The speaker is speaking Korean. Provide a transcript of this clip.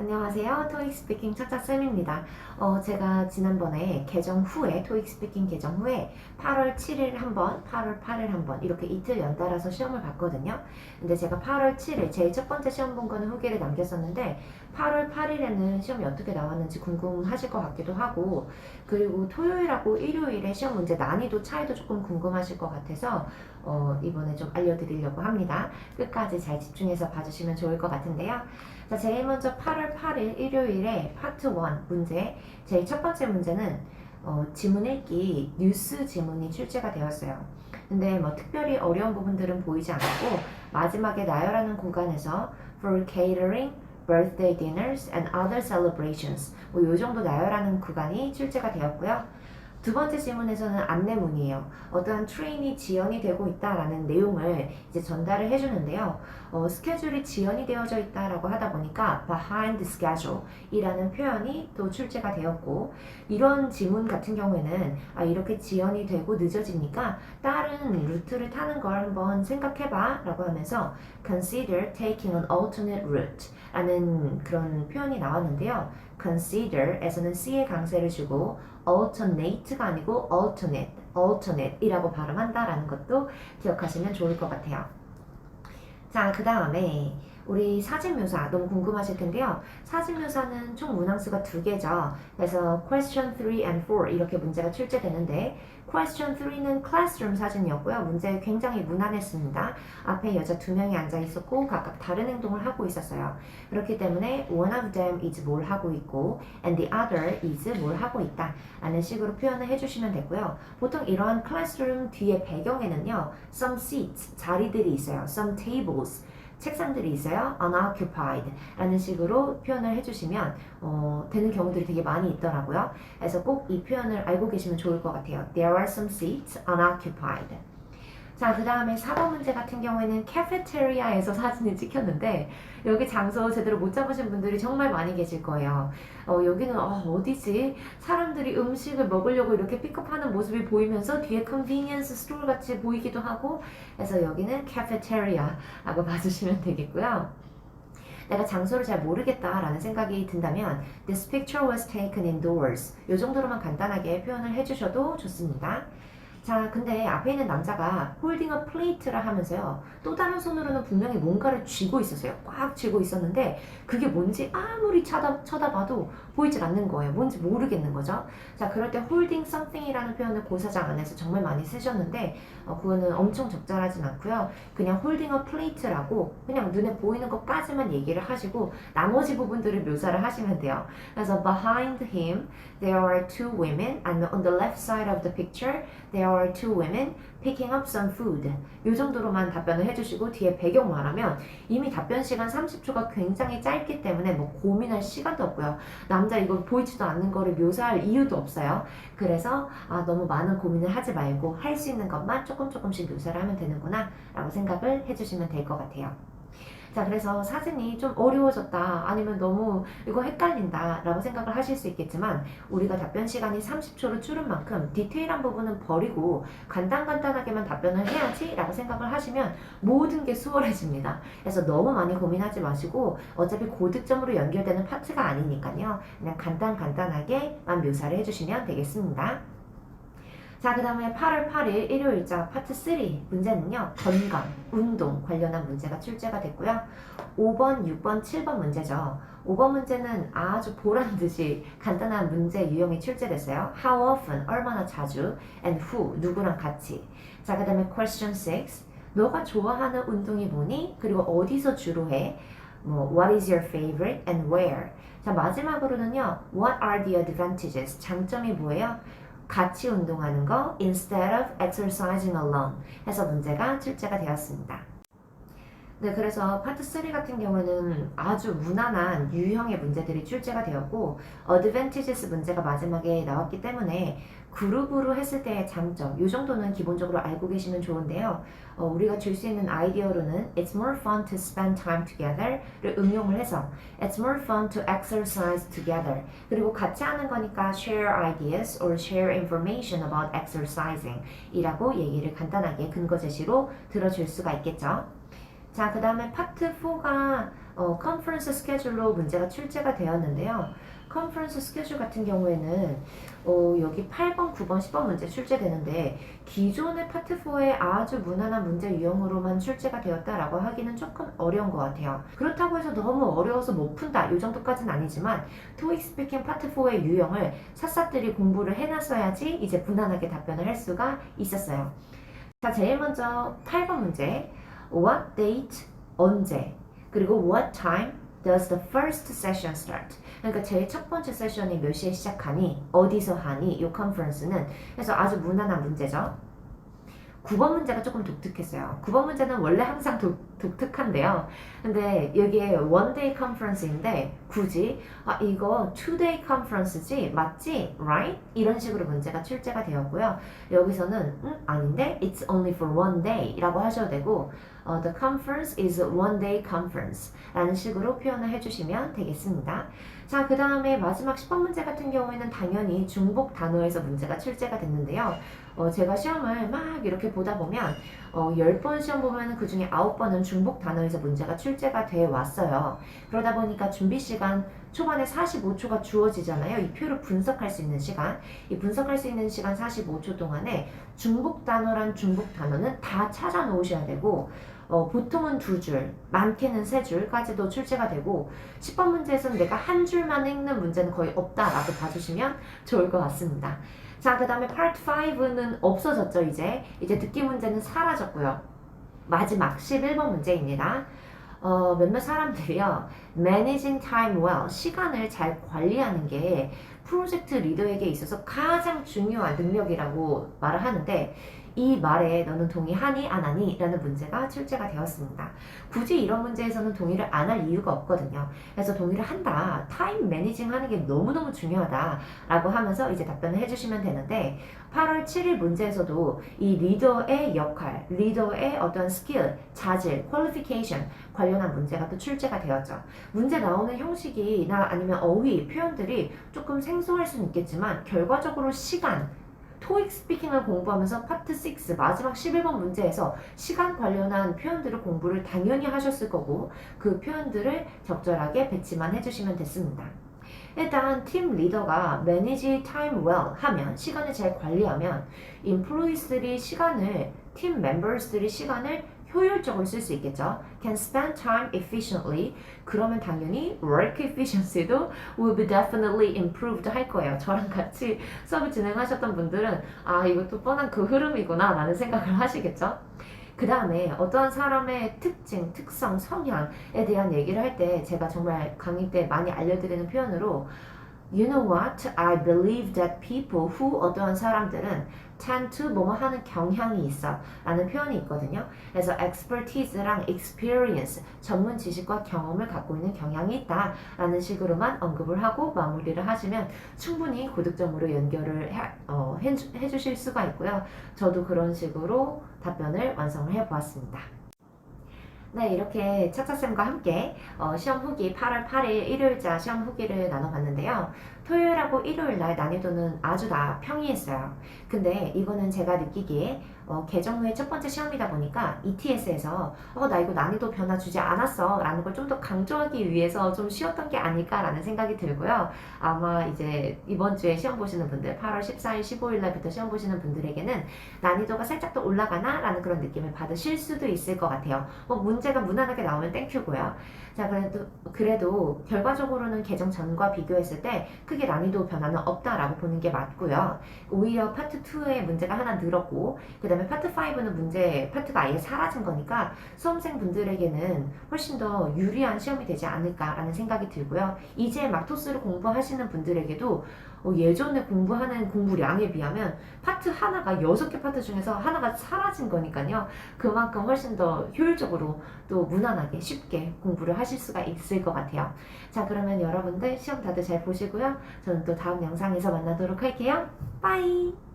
안녕하세요. 토익 스피킹 차차쌤입니다. 어, 제가 지난번에 개정 후에, 토익 스피킹 개정 후에 8월 7일 한 번, 8월 8일 한 번, 이렇게 이틀 연달아서 시험을 봤거든요. 근데 제가 8월 7일, 제일 첫 번째 시험 본 거는 후기를 남겼었는데, 8월 8일에는 시험이 어떻게 나왔는지 궁금하실 것 같기도 하고, 그리고 토요일하고 일요일에 시험 문제 난이도 차이도 조금 궁금하실 것 같아서, 어, 이번에 좀 알려드리려고 합니다. 끝까지 잘 집중해서 봐주시면 좋을 것 같은데요. 자, 제일 먼저 8월 8일 일요일에 파트 1 문제. 제일 첫 번째 문제는 어, 지문 읽기 뉴스 지문이 출제가 되었어요. 근데 뭐 특별히 어려운 부분들은 보이지 않았고 마지막에 나열하는 구간에서 for catering, birthday dinners and other celebrations 뭐요 정도 나열하는 구간이 출제가 되었고요. 두 번째 질문에서는 안내문이에요. 어떠한 트레인이 지연이 되고 있다라는 내용을 이제 전달을 해주는데요. 어, 스케줄이 지연이 되어져 있다라고 하다 보니까 behind schedule 이라는 표현이 또 출제가 되었고 이런 지문 같은 경우에는 아, 이렇게 지연이 되고 늦어지니까 다른 루트를 타는 걸 한번 생각해봐 라고 하면서 consider taking an alternate route 라는 그런 표현이 나왔는데요. consider에서는 C의 강세를 주고 alternate가 아니고 alternate, alternate이라고 발음한다라는 것도 기억하시면 좋을 것 같아요. 자, 그 다음에 우리 사진 묘사 너무 궁금하실 텐데요. 사진 묘사는 총 문항수가 두 개죠. 그래서 question 3 and 4 이렇게 문제가 출제되는데 question 3는 classroom 사진이었고요. 문제 굉장히 무난했습니다. 앞에 여자 두 명이 앉아 있었고 각각 다른 행동을 하고 있었어요. 그렇기 때문에 one of them is 뭘 하고 있고 and the other is 뭘 하고 있다 라는 식으로 표현을 해주시면 되고요. 보통 이러한 classroom 뒤에 배경에는요. some seats 자리들이 있어요. some tables 책상들이 있어요. unoccupied 라는 식으로 표현을 해주시면 어, 되는 경우들이 되게 많이 있더라고요. 그래서 꼭 이 표현을 알고 계시면 좋을 것 같아요. There are some seats unoccupied. 자, 그 다음에 4번 문제 같은 경우에는 카페테리아에서 사진을 찍혔는데 여기 장소 제대로 못 잡으신 분들이 정말 많이 계실 거예요. 어, 여기는 어, 디지 사람들이 음식을 먹으려고 이렇게 픽업하는 모습이 보이면서 뒤에 컨비니언스 스토어 같이 보이기도 하고 그래서 여기는 카페테리아라고 봐주시면 되겠고요. 내가 장소를 잘 모르겠다라는 생각이 든다면 This picture was taken indoors 이 정도로만 간단하게 표현을 해주셔도 좋습니다. 자, 근데 앞에 있는 남자가 홀딩 어 플레이트라 하면서요. 또 다른 손으로는 분명히 뭔가를 쥐고 있었어요. 꽉 쥐고 있었는데 그게 뭔지 아무리 쳐다, 쳐다봐도 보이질 않는 거예요. 뭔지 모르겠는 거죠. 자, 그럴 때 홀딩 something이라는 표현을 고사장 안에서 정말 많이 쓰셨는데 어, 그거는 엄청 적절하진 않고요. 그냥 홀딩 어 플레이트라고 그냥 눈에 보이는 것까지만 얘기를 하시고 나머지 부분들을 묘사를 하시면 돼요. 그래서 behind him there are two women and on the left side of the picture there are two women picking up some food. 이 정도로만 답변을 해주시고 뒤에 배경 말하면 이미 답변 시간 30초가 굉장히 짧기 때문에 뭐 고민할 시간도 없고요. 남자 이거 보이지도 않는 거를 묘사할 이유도 없어요. 그래서 아 너무 많은 고민을 하지 말고 할 수 있는 것만 조금 조금씩 묘사를 하면 되는구나 라고 생각을 해주시면 될 것 같아요. 자, 그래서 사진이 좀 어려워졌다, 아니면 너무 이거 헷갈린다, 라고 생각을 하실 수 있겠지만, 우리가 답변 시간이 30초로 줄은 만큼 디테일한 부분은 버리고 간단간단하게만 답변을 해야지, 라고 생각을 하시면 모든 게 수월해집니다. 그래서 너무 많이 고민하지 마시고, 어차피 고득점으로 연결되는 파트가 아니니까요. 그냥 간단간단하게만 묘사를 해주시면 되겠습니다. 자, 그 다음에 8월 8일 일요일자 파트 3 문제는요. 건강, 운동 관련한 문제가 출제가 됐고요. 5번, 6번, 7번 문제죠. 5번 문제는 아주 보란 듯이 간단한 문제 유형이 출제됐어요. How often, 얼마나 자주, and who, 누구랑 같이. 자, 그 다음에 question 6. 너가 좋아하는 운동이 뭐니? 그리고 어디서 주로 해? 뭐, what is your favorite and where? 자, 마지막으로는요. What are the advantages? 장점이 뭐예요? 같이 운동하는 거 instead of exercising alone 해서 문제가 출제가 되었습니다. 네, 그래서 파트 3 같은 경우는 아주 무난한 유형의 문제들이 출제가 되었고 advantages 문제가 마지막에 나왔기 때문에 그룹으로 했을 때의 장점 이 정도는 기본적으로 알고 계시면 좋은데요. 어, 우리가 줄 수 있는 아이디어로는 It's more fun to spend time together를 응용을 해서 It's more fun to exercise together 그리고 같이 하는 거니까 share ideas or share information about exercising 이라고 얘기를 간단하게 근거 제시로 들어줄 수가 있겠죠. 자, 그 다음에 파트 4가 어, 컨퍼런스 스케줄로 문제가 출제가 되었는데요. 컨퍼런스 스케줄 같은 경우에는 어, 여기 8번, 9번, 10번 문제 출제되는데 기존의 파트 4의 아주 무난한 문제 유형으로만 출제가 되었다라고 하기는 조금 어려운 것 같아요. 그렇다고 해서 너무 어려워서 못 푼다 이 정도까지는 아니지만 토익 스피킹 파트 4의 유형을 샅샅들이 공부를 해놨어야지 이제 무난하게 답변을 할 수가 있었어요. 자, 제일 먼저 8번 문제. What date? 언제? 그리고 what time does the first session start? 그러니까 제일 첫 번째 세션이 몇 시에 시작하니? 어디서 하니? 이 컨퍼런스는 그래서 아주 무난한 문제죠. 9번 문제가 조금 독특했어요. 9번 문제는 원래 항상 독, 독특한데요. 근데 여기에 원데이 컨퍼런스인데 굳이 아 이거 투데이 컨퍼런스지 맞지? right? 이런 식으로 문제가 출제가 되었고요. 여기서는 음, 아닌데 it's only for one day라고 하셔도 되고 어, the conference is one day conference 라는 식으로 표현을 해주시면 되겠습니다. 자, 그 다음에 마지막 10번 문제 같은 경우에는 당연히 중복 단어에서 문제가 출제가 됐는데요. 어, 제가 시험을 막 이렇게 보다 보면 어, 10번 시험 보면 그 중에 9번은 중복 단어에서 문제가 출제가 돼 왔어요. 그러다 보니까 준비 시간 초반에 45초가 주어지잖아요. 이 표를 분석할 수 있는 시간. 이 분석할 수 있는 시간 45초 동안에 중복 단어란 중복 단어는 다 찾아 놓으셔야 되고 어, 보통은 두 줄, 많게는 세 줄까지도 출제가 되고 10번 문제에서는 내가 한 줄만 읽는 문제는 거의 없다라고 봐주시면 좋을 것 같습니다. 자, 그 다음에 파트 5는 없어졌죠, 이제. 이제 듣기 문제는 사라졌고요. 마지막 11번 문제입니다. 어, 몇몇 사람들이요, managing time well, 시간을 잘 관리하는 게 프로젝트 리더에게 있어서 가장 중요한 능력이라고 말을 하는데, 이 말에 너는 동의하니 안 하니? 라는 문제가 출제가 되었습니다. 굳이 이런 문제에서는 동의를 안 할 이유가 없거든요. 그래서 동의를 한다. 타임 매니징 하는 게 너무너무 중요하다. 라고 하면서 이제 답변을 해주시면 되는데 8월 7일 문제에서도 이 리더의 역할, 리더의 어떤 스킬, 자질, 퀄리피케이션 관련한 문제가 또 출제가 되었죠. 문제 나오는 형식이나 아니면 어휘, 표현들이 조금 생소할 수는 있겠지만 결과적으로 시간, 토익 스피킹을 공부하면서 파트 6 마지막 11번 문제에서 시간 관련한 표현들을 공부를 당연히 하셨을 거고 그 표현들을 적절하게 배치만 해주시면 됐습니다. 일단 팀 리더가 manage time well 하면 시간을 잘 관리하면 employees들이 시간을 팀 멤버스들이 시간을 효율적으로 쓸 수 있겠죠. Can spend time efficiently. 그러면 당연히 work efficiency도 will be definitely improved 할 거예요. 저랑 같이 수업을 진행하셨던 분들은 아 이것도 뻔한 그 흐름이구나 라는 생각을 하시겠죠. 그 다음에 어떠한 사람의 특징, 특성, 성향에 대한 얘기를 할 때 제가 정말 강의 때 많이 알려드리는 표현으로 You know what? I believe that people who 어떠한 사람들은 tend to 뭐뭐 하는 경향이 있어 라는 표현이 있거든요. 그래서 expertise랑 experience 전문 지식과 경험을 갖고 있는 경향이 있다 라는 식으로만 언급을 하고 마무리를 하시면 충분히 고득점으로 연결을 해, 어, 해, 해주실 수가 있고요. 저도 그런 식으로 답변을 완성을 해보았습니다. 네, 이렇게 차차쌤과 함께 어, 시험 후기 8월 8일 일요일자 시험 후기를 나눠봤는데요. 토요일하고 일요일 날 난이도는 아주 다 평이했어요. 근데 이거는 제가 느끼기에 어, 개정 후에 첫 번째 시험이다 보니까 ETS에서 어, 나 이거 난이도 변화 주지 않았어 라는 걸 좀 더 강조하기 위해서 좀 쉬웠던 게 아닐까라는 생각이 들고요. 아마 이제 이번 주에 시험 보시는 분들 8월 14일, 15일 날부터 시험 보시는 분들에게는 난이도가 살짝 더 올라가나 라는 그런 느낌을 받으실 수도 있을 것 같아요. 뭐 문제가 무난하게 나오면 땡큐고요. 자 그래도 그래도 결과적으로는 개정 전과 비교했을 때 크게 난이도 변화는 없다라고 보는 게 맞고요. 오히려 파트 2에 문제가 하나 늘었고 그 다음에 파트 5는 문제 파트가 아예 사라진 거니까 수험생 분들에게는 훨씬 더 유리한 시험이 되지 않을까라는 생각이 들고요. 이제 막 토스를 공부하시는 분들에게도 어, 예전에 공부하는 공부량에 비하면 파트 하나가 여섯 개 파트 중에서 하나가 사라진 거니까요. 그만큼 훨씬 더 효율적으로 또 무난하게 쉽게 공부를 하실 수가 있을 것 같아요. 자, 그러면 여러분들 시험 다들 잘 보시고요. 저는 또 다음 영상에서 만나도록 할게요. 빠이!